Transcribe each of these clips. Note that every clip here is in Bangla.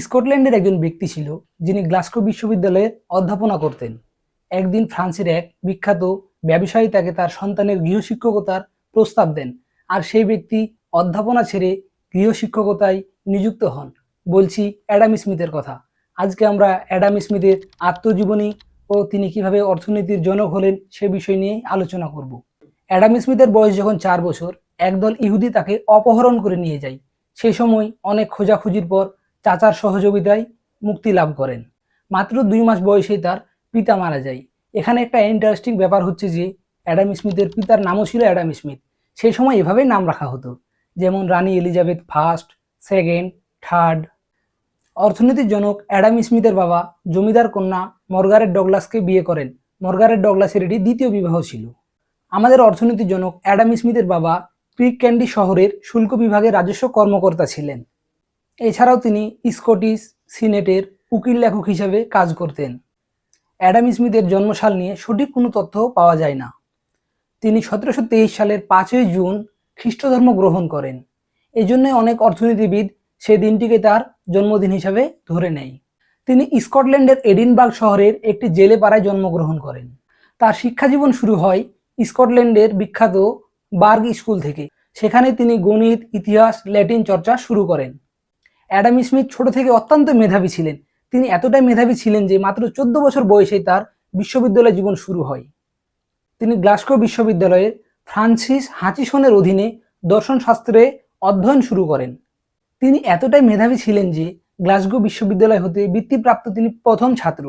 স্কটল্যান্ডের একজন ব্যক্তি ছিল যিনি গ্লাস্কো বিশ্ববিদ্যালয়ে অধ্যাপনা করতেন। একদিন ফ্রান্সের এক বিখ্যাত ব্যবসায়ী তাকে তার সন্তানের গৃহশিক্ষকতার প্রস্তাব দেন আর সেই ব্যক্তি অধ্যাপনা ছেড়ে গৃহশিক্ষকতায় নিযুক্ত হন। বলছি অ্যাডাম স্মিথের কথা। আজকে আমরা অ্যাডাম স্মিথের আত্মজীবনী ও তিনি কীভাবে অর্থনীতির জনক হলেন সে বিষয় নিয়ে আলোচনা করব। অ্যাডাম স্মিথের বয়স যখন চার বছর, একদল ইহুদি তাকে অপহরণ করে নিয়ে যায়। সেই সময় অনেক খোঁজাখুঁজির পর চাচার সহযোগিতায় মুক্তি লাভ করেন। মাত্র দুই মাস বয়সেই তার পিতা মারা যায়। এখানে একটা ইন্টারেস্টিং ব্যাপার হচ্ছে যে, অ্যাডাম স্মিথের পিতার নামও ছিল অ্যাডাম স্মিথ। সেই সময় এভাবেই নাম রাখা হতো। যেমন রানী এলিজাবেথ ফার্স্ট, সেকেন্ড, থার্ড। অর্থনীতির জনক অ্যাডাম স্মিথের বাবা জমিদার কন্যা মর্গারেট ডগলাসকে বিয়ে করেন। মর্গারেট ডগলাসের এটি দ্বিতীয় বিবাহ ছিল। আমাদের অর্থনীতির জনক অ্যাডাম স্মিথের বাবা ক্রিক ক্যান্ডি শহরের শুল্ক বিভাগের রাজস্ব কর্মকর্তা ছিলেন। এছাড়াও তিনি স্কটিশ সিনেটের উকিল লেখক হিসাবে কাজ করতেন। অ্যাডাম স্মিথের জন্মসাল নিয়ে সঠিক কোনো তথ্য পাওয়া যায় না। তিনি সতেরোশো তেইশ সালের পাঁচই জুন খ্রিস্ট ধর্ম গ্রহণ করেন। এই জন্য অনেক অর্থনীতিবিদ সেই দিনটিকে তার জন্মদিন হিসাবে ধরে নেয়। তিনি স্কটল্যান্ডের এডিনবার্গ শহরের একটি জেলে পাড়ায় জন্মগ্রহণ করেন। তার শিক্ষাজীবন শুরু হয় স্কটল্যান্ডের বিখ্যাত বার্গ স্কুল থেকে। সেখানে তিনি গণিত, ইতিহাস, ল্যাটিন চর্চা শুরু করেন। অ্যাডাম স্মিথ ছোট থেকে অত্যন্ত মেধাবী ছিলেন। তিনি এতটাই মেধাবী ছিলেন যে মাত্র চোদ্দ বছর বয়সে তার বিশ্ববিদ্যালয় জীবন শুরু হয়। তিনি গ্লাস্কো বিশ্ববিদ্যালয়ের ফ্রান্সিস হাচিসনের অধীনে দর্শন শাস্ত্রে অধ্যয়ন শুরু করেন। তিনি এতটাই মেধাবী ছিলেন যে গ্লাসগো বিশ্ববিদ্যালয় হতে বৃত্তিপ্রাপ্ত তিনি প্রথম ছাত্র।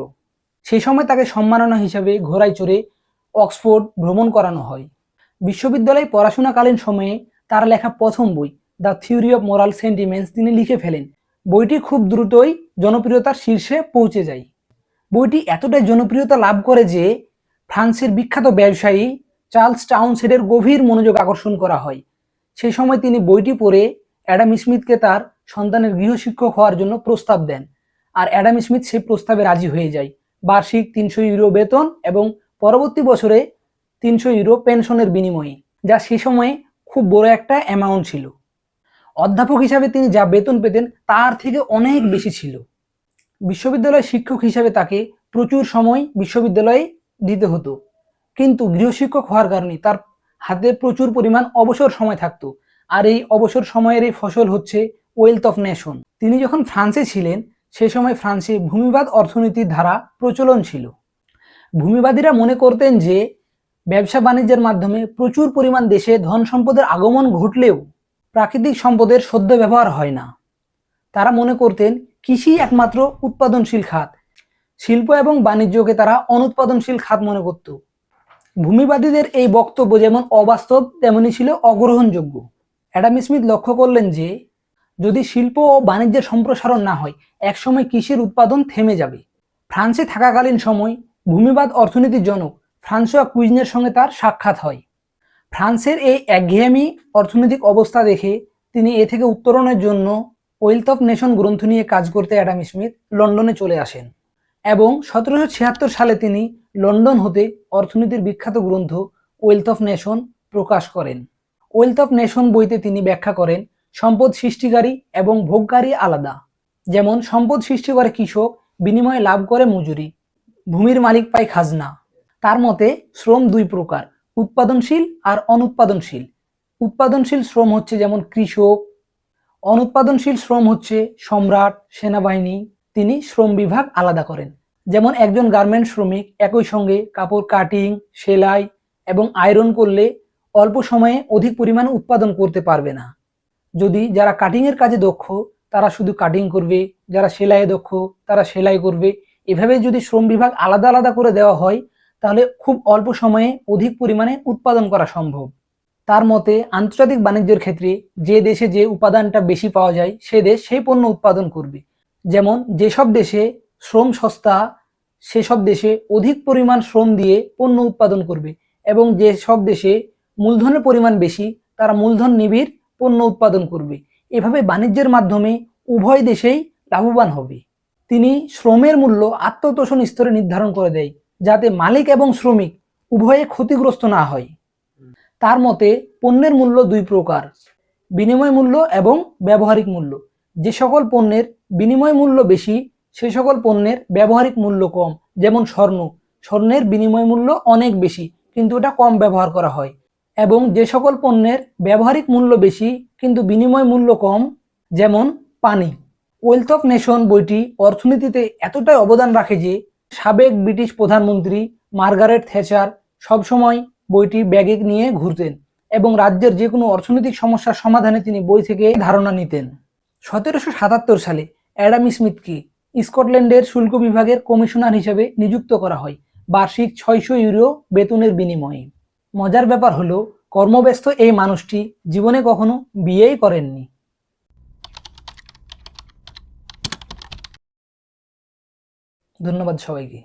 সেই সময় তাকে সম্মাননা হিসাবে ঘোড়ায় চড়ে অক্সফোর্ড ভ্রমণ করানো হয়। বিশ্ববিদ্যালয়ে পড়াশোনাকালীন সময়ে তার লেখা প্রথম বই the theory of moral sentiments তিনি লিখে ফেলেন। বইটি খুব দ্রুতই জনপ্রিয়তার শীর্ষে পৌঁছে যায়। বইটি এতটাই জনপ্রিয়তা লাভ করে যে ফ্রান্সের বিখ্যাত ব্যবসায়ী চার্লস টাউনসেডের গভীর মনোযোগ আকর্ষণ করা হয়। সেই সময় তিনি বইটি পড়ে অ্যাডাম স্মিথকে তার সন্তানের গৃহশিক্ষক হওয়ার জন্য প্রস্তাব দেন আর অ্যাডাম স্মিথ সেই প্রস্তাবে রাজি হয়ে যায়। বার্ষিক তিনশো ইউরো বেতন এবং পরবর্তী বছরে তিনশো ইউরো পেনশনের বিনিময়ে, যা সে সময়ে খুব বড় একটা অ্যামাউন্ট ছিল। অধ্যাপক হিসাবে তিনি যা বেতন পেতেন তার থেকে অনেক বেশি ছিল। বিশ্ববিদ্যালয় শিক্ষক হিসাবে তাকে প্রচুর সময় বিশ্ববিদ্যালয়ে দিতে হতো। কিন্তু গৃহশিক্ষক হওয়ার কারণে তার হাতে প্রচুর পরিমাণ অবসর সময় থাকতো। আর এই অবসর সময়ের এই ফসল হচ্ছে ওয়েলথ অফ নেশন তিনি যখন ফ্রান্সে ছিলেন, সে সময় ফ্রান্সে ভূমিবাদ অর্থনীতির ধারা প্রচলন ছিল। ভূমিবাদীরা মনে করতেন যে ব্যবসা বাণিজ্যের মাধ্যমে প্রচুর পরিমাণ দেশে ধন সম্পদের আগমন ঘটলেও প্রাকৃতিক সম্পদের সদ্য ব্যবহার হয় না। তারা মনে করতেন, কৃষি একমাত্র উৎপাদনশীল খাত। শিল্প এবং বাণিজ্যকে তারা অনুৎপাদনশীল খাত মনে করত। ভূমিবাদীদের এই বক্তব্য যেমন অবাস্তব, তেমনি ছিল অগ্রহণযোগ্য। অ্যাডাম স্মিথ লক্ষ্য করলেন যে, যদি শিল্প ও বাণিজ্যের সম্প্রসারণ না হয়, একসময় কৃষির উৎপাদন থেমে যাবে। ফ্রান্সে থাকাকালীন সময় ভূমিবাদ অর্থনীতির জনক ফ্রান্সোয়া কুইজনের সঙ্গে তার সাক্ষাৎ হয়। ফ্রান্সের এই একঘেয়েমি অর্থনৈতিক অবস্থা দেখে তিনি এ থেকে উত্তরণের জন্য ওয়েলথ অফ নেশন গ্রন্থ নিয়ে কাজ করতে অ্যাডাম স্মিথ লন্ডনে চলে আসেন এবং সতেরোশো ছিয়াত্তর সালে তিনি লন্ডন হতে অর্থনীতির বিখ্যাত গ্রন্থ ওয়েলথ অফ নেশন প্রকাশ করেন। ওয়েলথ অফ নেশন বইতে তিনি ব্যাখ্যা করেন, সম্পদ সৃষ্টিকারী এবং ভোগকারী আলাদা। যেমন, সম্পদ সৃষ্টি করে কৃষক, বিনিময়ে লাভ করে মজুরি, ভূমির মালিক পায় খাজনা। তার মতে, শ্রম দুই প্রকার। উৎপাদনশীল আর অনুৎপাদনশীল। উৎপাদনশীল শ্রম হচ্ছে যেমন কৃষক, অনুৎপাদনশীল শ্রম হচ্ছে সম্রাট, সেনাবাহিনী, তিনি শ্রম বিভাগ আলাদা করেন। যেমন একজন গার্মেন্ট শ্রমিক একই সঙ্গে কাপড় কাটিং, সেলাই এবং আয়রন করলে অল্প সময়ে অধিক পরিমাণ উৎপাদন করতে পারবে না। যদি যারা কাটিংয়ের কাজে দক্ষ, তারা শুধু কাটিং করবে, যারা সেলাইয়ে দক্ষ, তারা সেলাই করবে। এভাবে যদি শ্রম বিভাগ আলাদা আলাদা করে দেওয়া হয় তাহলে খুব অল্প সময়ে অধিক পরিমাণে উৎপাদন করা সম্ভব। তার মতে, আন্তর্জাতিক বাণিজ্যের ক্ষেত্রে যে দেশে যে উপাদানটা বেশি পাওয়া যায়, সে দেশ সেই পণ্য উৎপাদন করবে। যেমন, যেসব দেশে শ্রম সস্তা, সেসব দেশে অধিক পরিমাণ শ্রম দিয়ে পণ্য উৎপাদন করবে এবং যেসব দেশে মূলধনের পরিমাণ বেশি, তারা মূলধন নিবিড় পণ্য উৎপাদন করবে। এভাবে বাণিজ্যের মাধ্যমে উভয় দেশেই লাভবান হবে। তিনি শ্রমের মূল্য আত্মতোষণ স্তরে নির্ধারণ করে দেয়। যাতে মালিক এবং শ্রমিক উভয়ে ক্ষতিগ্রস্ত না হয়। তার মতে, পণ্যের মূল্য দুই প্রকার, বিনিময় মূল্য এবং ব্যবহারিক মূল্য। যে সকল পণ্যের বিনিময় মূল্য বেশি, সে সকল পণ্যের ব্যবহারিক মূল্য কম। যেমন স্বর্ণ, স্বর্ণের বিনিময় মূল্য অনেক বেশি, কিন্তু এটা কম ব্যবহার করা হয়। এবং যে সকল পণ্যের ব্যবহারিক মূল্য বেশি, কিন্তু বিনিময় মূল্য কম, যেমন পানি। ওয়েলথ অফ নেশন বইটি অর্থনীতিতে এতটাই অবদান রাখে যে সাবেক ব্রিটিশ প্রধানমন্ত্রী মার্গারেট থেচার সবসময় বইটি ব্যাগে নিয়ে ঘুরতেন এবং রাজ্যের যে কোনো অর্থনৈতিক সমস্যার সমাধানে তিনি বই থেকে ধারণা নিতেন। সতেরোশো সাতাত্তর সালে অ্যাডাম স্মিথকে স্কটল্যান্ডের শুল্ক বিভাগের কমিশনার হিসেবে নিযুক্ত করা হয় বার্ষিক ছয়শো ইউরো বেতনের বিনিময়ে। মজার ব্যাপার হলো, কর্মব্যস্ত এই মানুষটি জীবনে কখনো বিয়েই করেননি। ধন্যবাদ সবাইকে।